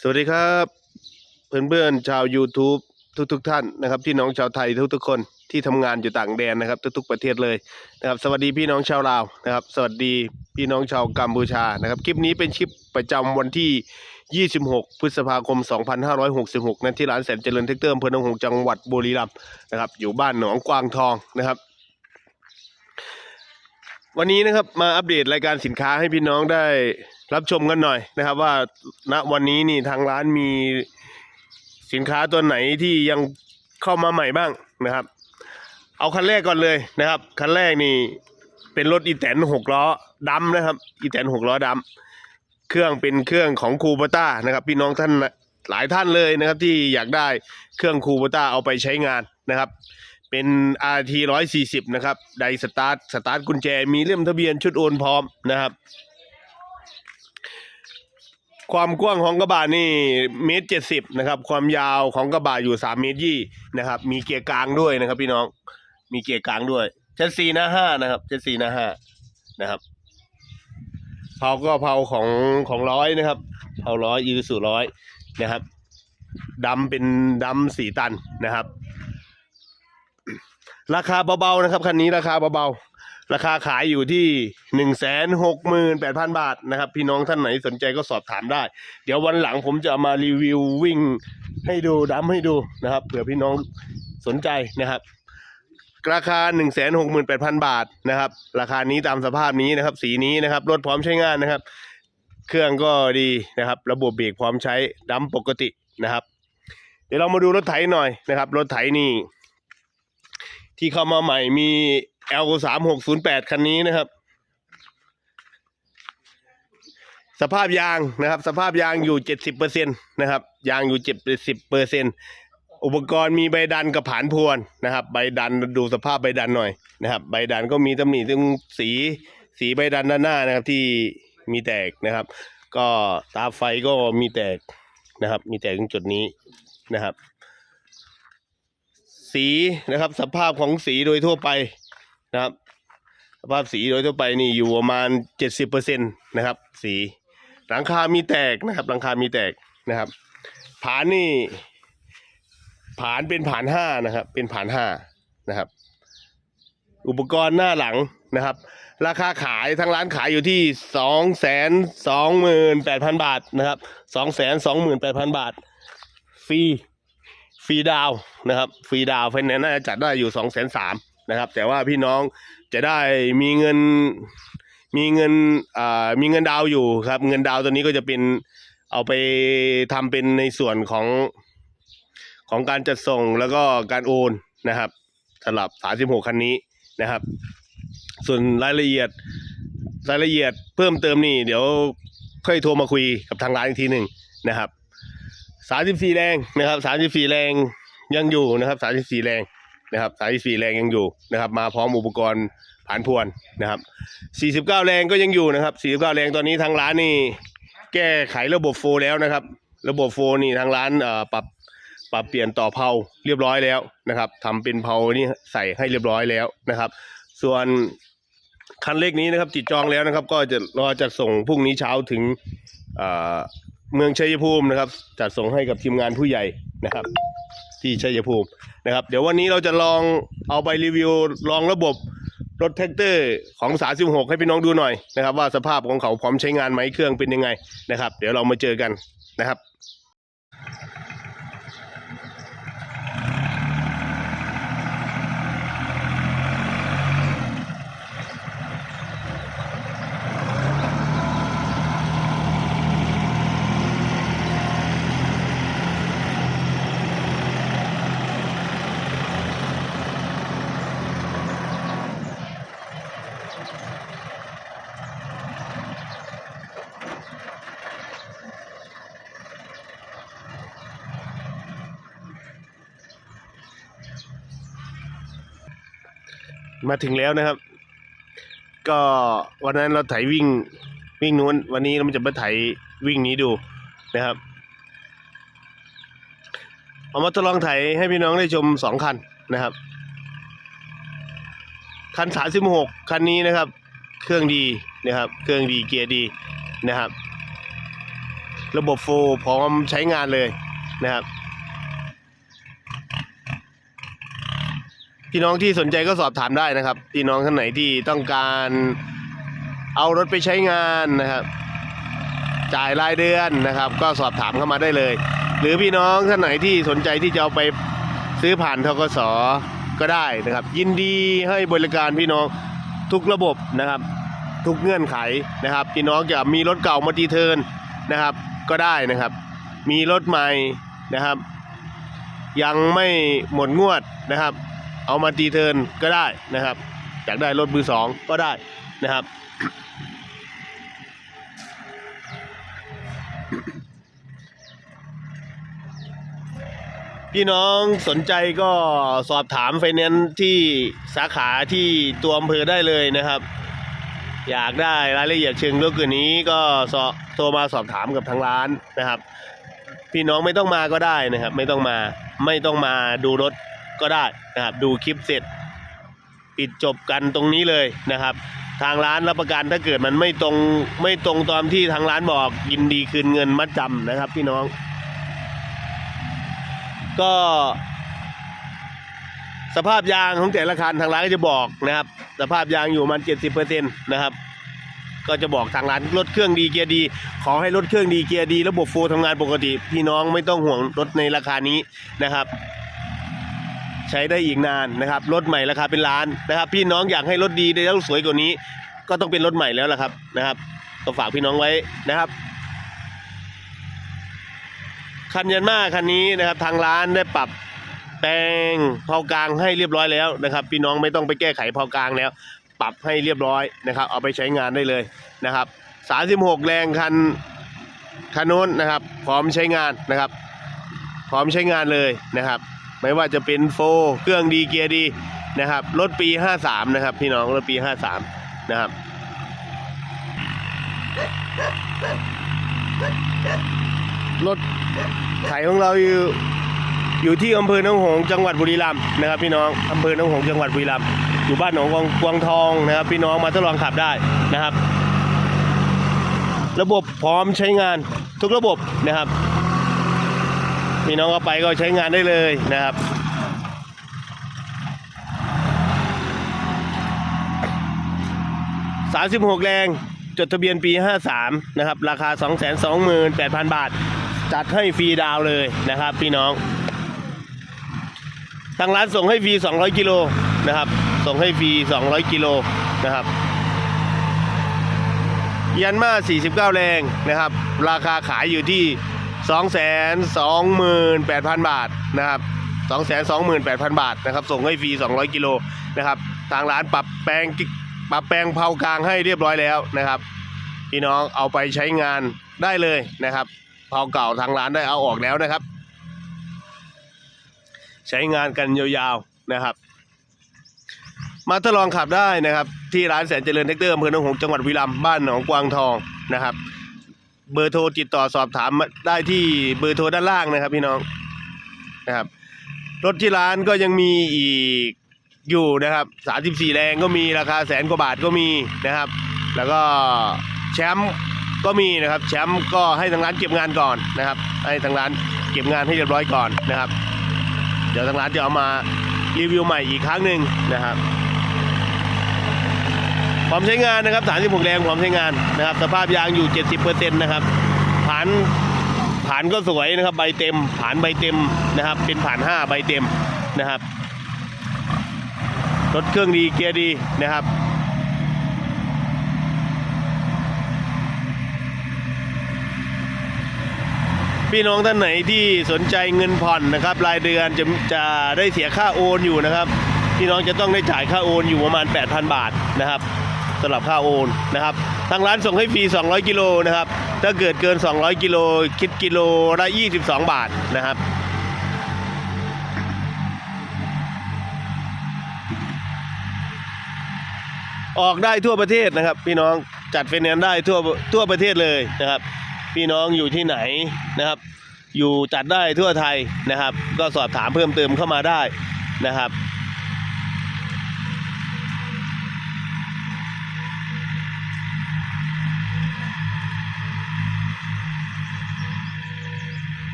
สวัสดีครับ เพื่อนๆชาว YouTube ทุกๆทท่านนะครับพี่น้องชาวไทยทุกๆคนที่ทำงานอยู่ต่างแดนนะครับ ทุกๆประเทศเลยนะครับ สวัสดีพี่น้องชาวลาวนะครับ สวัสดีพี่น้องชาวกัมพูชานะครับ คลิปนี้เป็นคลิปประจำวันที่ 26 พฤษภาคม 2566นั้นที่ร้านแสนเจริญเทคเตอร์อำเภอหนองหงส์จังหวัดบุรีรัมย์นะครับ อยู่บ้านหนองกวางทองนะครับ วันนี้นะครับมาอัปเดตรายการสินค้าให้พี่น้องได้ รับชมกันหน่อยนะครับ ว่าณวันนี้นี่ทางร้านมีสินค้าตัวไหนที่ยังเข้ามาใหม่บ้างนะครับ เอาคันแรกก่อนเลยนะครับ คันแรกนี่เป็นรถอีแตนหกล้อดำนะครับ อีแตนหกล้อดำเครื่องเป็นเครื่องของคูปต้านะครับ พี่น้องท่านหลายท่านเลยนะครับ ที่อยากได้เครื่องคูปต้าเอาไปใช้งานนะครับ เป็น RT 140 นะครับไดสตาร์ทสตาร์ทกุญแจมีเล่มทะเบียนชุดโอนพร้อมนะครับ ความกว้างของกระบะนี่เมตรเจ็ดสิบนะครับ ความยาวของกระบะอยู่สามเมตรยี่นะครับ มีเกียร์กลางด้วยนะครับ พี่น้อง มีเกียร์กลางด้วยเจ็ดสี่หน้าห้านะครับเจ็ดสี่หน้าห้านะครับเผาก็เผาของของร้อยนะครับเผาร้อยยูสุร้อยนะครับดำเป็นดำสีตันนะครับ ราคาเบาๆนะครับคันนี้ราคาเบาๆ ราคาขายอยู่ที่หนึ่งแสนหกหมื่นแปดพันบาทนะครับ พี่น้องท่านไหนสนใจก็สอบถามได้ เดี๋ยววันหลังผมจะมารีวิววิ่งให้ดูดัมให้ดูนะครับเผื่อพี่น้องสนใจนะครับราคาหนึ่งแสนหกหมื่นแปดพันบาทนะครับ ราคานี้ตามสภาพนี้นะครับ สีนี้นะครับ รถพร้อมใช้งานนะครับ เครื่องก็ดีนะครับ ระบบเบรกพร้อมใช้ดัมปกตินะครับ เดี๋ยวเรามาดูรถไถหน่อยนะครับ รถไถนี่ ที่เข้ามาใหม่มี L สามหกศูนย์แปดคันนี้นะครับ สภาพยางนะครับ สภาพยางอยู่เจ็ดสิบเปอร์เซ็นตนะครับ ยางอยู่เจ็ดสิบเปอร์เซ็นอุปกรณ์มีใบดันกับผานพวนนะครับ ใบดันดูสภาพใบดันหน่อยนะครับ ใบดันก็มีตำหนิตรงสีสีใบดันด้านหน้านะครับที่มีแตกนะครับ ก็ตาไฟก็มีแตกนะครับ มีแตกตรงจุดนี้นะครับ สีนะครับ สภาพของสีโดยทั่วไป นะครับ สภาพสีโดยทั่วไปนี่อยู่ประมาณเจ็ดสิบเปอร์เซ็นตนะครับ สีหลังคามีแตกนะครับ หลังคามีแตกนะครับ ผานนี่ผานเป็นผานห้านะครับ เป็นผานห้านะครับ อุปกรณ์หน้าหลังนะครับ ราคาขายทางร้านขายอยู่ที่สองแสนสองหมื่นแปดพันบาทนะครับสองแสนสองหมื่นแปดพันบาทฟรีฟรีดาวนะครับฟรีดาวไฟแนนซ์น่าจะจัดได้อยู่สองแสนสาม นะครับ แต่ว่าพี่น้องจะได้มีเงินมีเงินอ่ามีเงินดาวอยู่ครับ เงินดาวตัวนี้ก็จะเป็นเอาไปทำเป็นในส่วนของของการจัดส่งแล้วก็การโอนนะครับสำหรับ 36 คันนี้นะครับ ส่วนรายละเอียดรายละเอียดเพิ่มเติมนี่ เดี๋ยวค่อยโทรมาคุยกับทางร้านอีกทีหนึ่งนะครับ 34 แรงนะครับ 34 แรงยังอยู่นะครับ 34 แรง นะครับ34แรงยังอยู่นะครับมาพร้อมอุปกรณ์ผ่านพวนนะครับ 49 แรงก็ยังอยู่นะครับ 49 แรงตอนนี้ทางร้านนี่แก้ไขระบบโฟแล้วนะครับ ระบบโฟนี่ทางร้านเอ่อปรับปรับเปลี่ยนต่อเพลาเรียบร้อยแล้วนะครับทำเป็นเพลานี่ใส่ให้เรียบร้อยแล้วนะครับ ส่วนคันเล็กนี้นะครับติดจองแล้วนะครับ ก็จะรอจัดส่งพรุ่งนี้เช้าถึงเอ่อเมืองชัยภูมินะครับ จัดส่งให้กับทีมงานผู้ใหญ่นะครับ ที่ชัยภูมินะครับ เดี๋ยววันนี้เราจะลองเอาไปรีวิวลองระบบรถแท็กเตอร์ของ36ให้พี่น้องดูหน่อยนะครับ ว่าสภาพของเขาพร้อมใช้งานไหมเครื่องเป็นยังไงนะครับ เดี๋ยวเรามาเจอกันนะครับ มาถึงแล้วนะครับ ก็วันนั้นเราไถวิ่งวิ่งนู้น วันนี้เราจะมาไถวิ่งนี้ดูนะครับเอามาทดลองไถให้พี่น้องได้ชมสองคันนะครับ คันสามสิบหกคันนี้นะครับ เครื่องดีนะครับ เครื่องดีเกียร์ดีนะครับ ระบบโฟร์พร้อมใช้งานเลยนะครับ พี่น้องที่สนใจก็สอบถามได้นะครับ พี่น้องท่านไหนที่ต้องการเอารถไปใช้งานนะครับ จ่ายรายเดือนนะครับ ก็สอบถามเข้ามาได้เลย หรือพี่น้องท่านไหนที่สนใจที่จะเอาไปซื้อผ่านทกสก็ได้นะครับ ยินดีให้บริการพี่น้องทุกระบบนะครับ ทุกเงื่อนไขนะครับ พี่น้องจะมีรถเก่ามาตีเทิร์นนะครับ ก็ได้นะครับ มีรถใหม่นะครับ ยังไม่หมดงวดนะครับ เอามาตีเทินก็ได้นะครับอยากได้รถมือสองก็ได้นะครับ พี่น้องสนใจก็สอบถามไฟแนนซ์ที่สาขาที่ตัวอำเภอได้เลยนะครับ อยากได้รายละเอียดเชิงลึกกว่านี้ก็สอโทรมาสอบถามกับทางร้านนะครับ พี่น้องไม่ต้องมาก็ได้นะครับ ไม่ต้องมาไม่ต้องมาดูรถ ก็ได้นะครับ ดูคลิปเสร็จ ปิดจบกันตรงนี้เลยนะครับ ทางร้านรับประกันถ้าเกิดมันไม่ตรงไม่ตรงตามที่ทางร้านบอกยินดีคืนเงินมัดจำนะครับ พี่น้อง ก็สภาพยางของแต่ละคันทางร้านก็จะบอกนะครับ สภาพยางอยู่ประมันเจ็ดสิบเปอร์เซ็นต์นะครับ ก็จะบอกทางร้านรถเครื่องดีเกียร์ดี ขอให้รถเครื่องดีเกียร์ดี ระบบโฟร์ทำงานปกติ พี่น้องไม่ต้องห่วงรถในราคานี้นะครับ ใช้ได้อีกนานนะครับรถใหม่ราคาเป็นล้านนะครับ พี่น้องอยากให้รถดีได้แล้วสวยกว่านี้ ก็ต้องเป็นรถใหม่แล้วล่ะครับนะครับก็ฝากพี่น้องไว้นะครับคันยันมาคันนี้นะครับทางร้านได้ปรับแปลงเผากลางให้เรียบร้อยแล้วนะครับ พี่น้องไม่ต้องไปแก้ไขเผากลางแล้ว ปรับให้เรียบร้อยนะครับ เอาไปใช้งานได้เลยนะครับ36 แรงคันคันโน้นนะครับ พร้อมใช้งานนะครับ พร้อมใช้งานเลยนะครับ ไม่ว่าจะเป็นโฟร์เครื่องดีเกียร์ดีนะครับรถปี 53 นะครับ พี่น้องรถปี 53 นะครับรถไถของเราอยู่อยู่ที่อำเภอหนองหงส์จังหวัดบุรีรัมย์นะครับ พี่น้องอำเภอหนองหงส์จังหวัดบุรีรัมย์อยู่บ้านหนองกวางกวางทองนะครับ พี่น้องมาทดลองขับได้นะครับ ระบบพร้อมใช้งานทุกระบบนะครับ พี่น้องเอาไปก็ใช้งานได้เลยนะครับ 36 แรง จดทะเบียนปี 53 นะครับ ราคา 228,000 บาท จัดให้ฟรีดาวเลยนะครับพี่น้องทางร้านส่งให้ฟรี 200 กิโลนะครับ ส่งให้ฟรี 200 กิโลนะครับยันมา49 แรงนะครับ ราคาขายอยู่ที่ 228,000 บาทนะครับ228,000 บาทนะครับ ส่งให้ฟรี 200 กิโลนะครับ ทางร้านปรับแปลงปรับแปลงเผากลางให้เรียบร้อยแล้วนะครับ พี่น้องเอาไปใช้งานได้เลยนะครับ เผาเก่าทางร้านได้เอาออกแล้วนะครับ ใช้งานกันยาวๆนะครับ มาทดลองขับได้นะครับ ที่ร้านแสนเจริญแท็กเตอร์อำเภอหนองหงส์จังหวัดบุรีรัมบ้านหนองกวางทองนะครับ เบอร์โทรติดต่อสอบถามได้ที่เบอร์โทรด้านล่างนะครับพี่น้องนะครับ รถที่ร้านก็ยังมีอีกอยู่นะครับ34แรงก็มีราคาแสนกว่าบาทก็มีนะครับ แล้วก็แชมป์ก็มีนะครับแชมป์ก็ให้ทางร้านเก็บงานก่อนนะครับ ให้ทางร้านเก็บงานให้เรียบร้อยก่อนนะครับ เดี๋ยวทางร้านจะเอามารีวิวใหม่อีกครั้งหนึ่งนะครับ พร้อมใช้งานนะครับ36แรงพร้อมใช้งานนะครับ สภาพยางอยู่ 70%นะครับผ่านผ่านก็สวยนะครับ ใบเต็ม ผ่านใบเต็มนะครับ เป็นผ่าน 5 ใบเต็มนะครับรถเครื่องดีเกียร์ดีนะครับพี่น้องท่านไหนที่สนใจเงินผ่อนนะครับ รายเดือนจะจะได้เสียค่าโอนอยู่นะครับ พี่น้องจะต้องได้จ่ายค่าโอนอยู่ประมาณ 8,000 บาทนะครับ สำหรับค่าโอนนะครับทางร้านส่งให้ฟรี 200 กิโลนะครับ ถ้าเกิดเกิน 200 กิโลคิดกิโลละ22 บาทนะครับออกได้ทั่วประเทศนะครับ พี่น้องจัดไฟแนนซ์ได้ทั่วทั่วประเทศเลยนะครับ พี่น้องอยู่ที่ไหนนะครับ อยู่จัดได้ทั่วไทยนะครับ ก็สอบถามเพิ่มเติมเข้ามาได้นะครับ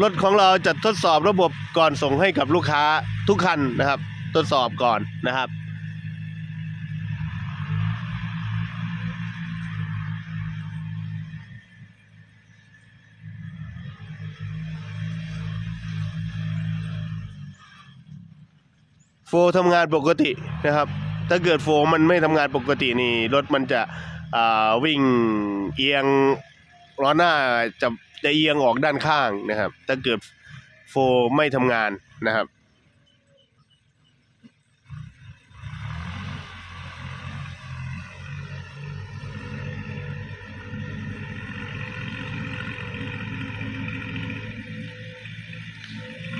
รถของเราจะทดสอบระบบก่อนส่งให้กับลูกค้าทุกคันนะครับ ทดสอบก่อนนะครับ โฟร์ทำงานปกตินะครับ ถ้าเกิดโฟร์มันไม่ทำงานปกตินี่รถมันจะวิ่งเอียงล้อหน้าจะ จะเอียงออกด้านข้างนะครับ ถ้าเกิดโฟร์ไม่ทำงานนะครับ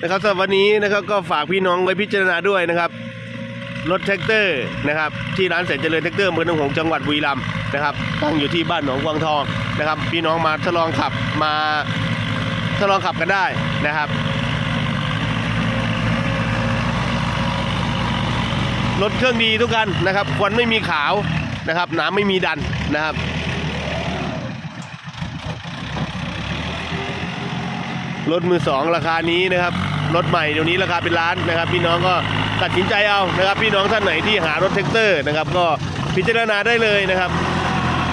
นะครับสำหรับวันนี้นะครับก็ฝากพี่น้องไว้พิจารณาด้วยนะครับ รถแท็กเตอร์นะครับที่ร้านแสนเจริญแท็กเตอร์อำเภอหนองหงส์จังหวัดบุรีรัมย์นะครับตั้งอยู่ที่บ้านหนองกวางทองนะครับพี่น้องมาทดลองขับมาทดลองขับกันได้นะครับ รถเครื่องดีทุกคันนะครับควันไม่มีขาวนะครับน้ำไม่มีดันนะครับรถมือสองราคานี้นะครับรถใหม่เดี๋ยวนี้ราคาเป็นล้านนะครับ พี่น้องก็ ตัดสินใจเอานะครับ พี่น้องท่านไหนที่หารถแท็กเตอร์นะครับ ก็พิจารณาได้เลยนะครับ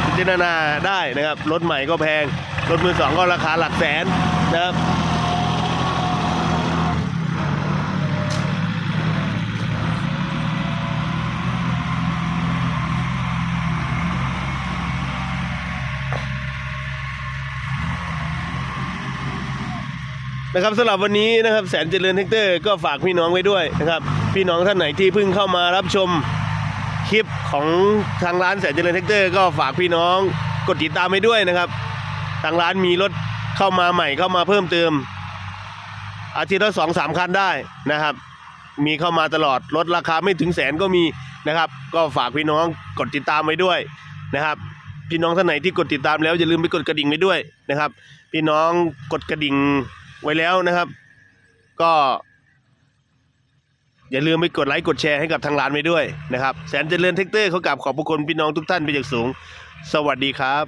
พิจารณาได้นะครับ รถใหม่ก็แพง รถมือสองก็ราคาหลักแสนนะครับ นะครับสำหรับวันนี้นะครับแสนเจริญแท็กเตอร์ก็ฝากพี่น้องไว้ด้วยนะครับพี่น้องท่านไหนที่เพิ่งเข้ามารับชมคลิปของทางร้านแสนเจริญแท็กเตอร์ก็ฝากพี่น้องกดติดตามไว้ด้วยนะครับ ทางร้านมีรถเข้ามาใหม่เข้ามาเพิ่มเติม อาทิตย์ละสองสามคันได้นะครับ มีเข้ามาตลอดรถราคาไม่ถึงแสนก็มีนะครับ ก็ฝากพี่น้องกดติดตามไว้ด้วยนะครับ พี่น้องท่านไหนที่กดติดตามแล้วอย่าลืมไปกดกระดิ่งไว้ด้วยนะครับ พี่น้องกดกระดิ่ง ไว้แล้วนะครับ ก็ อย่าลืมไปกดไลค์กดแชร์ให้กับทางร้านไว้ด้วยนะครับ แสนเจริญเทคเตอร์เขากลับขอบพระคุณพี่น้องทุกท่านเป็นอย่างสูง สวัสดีครับ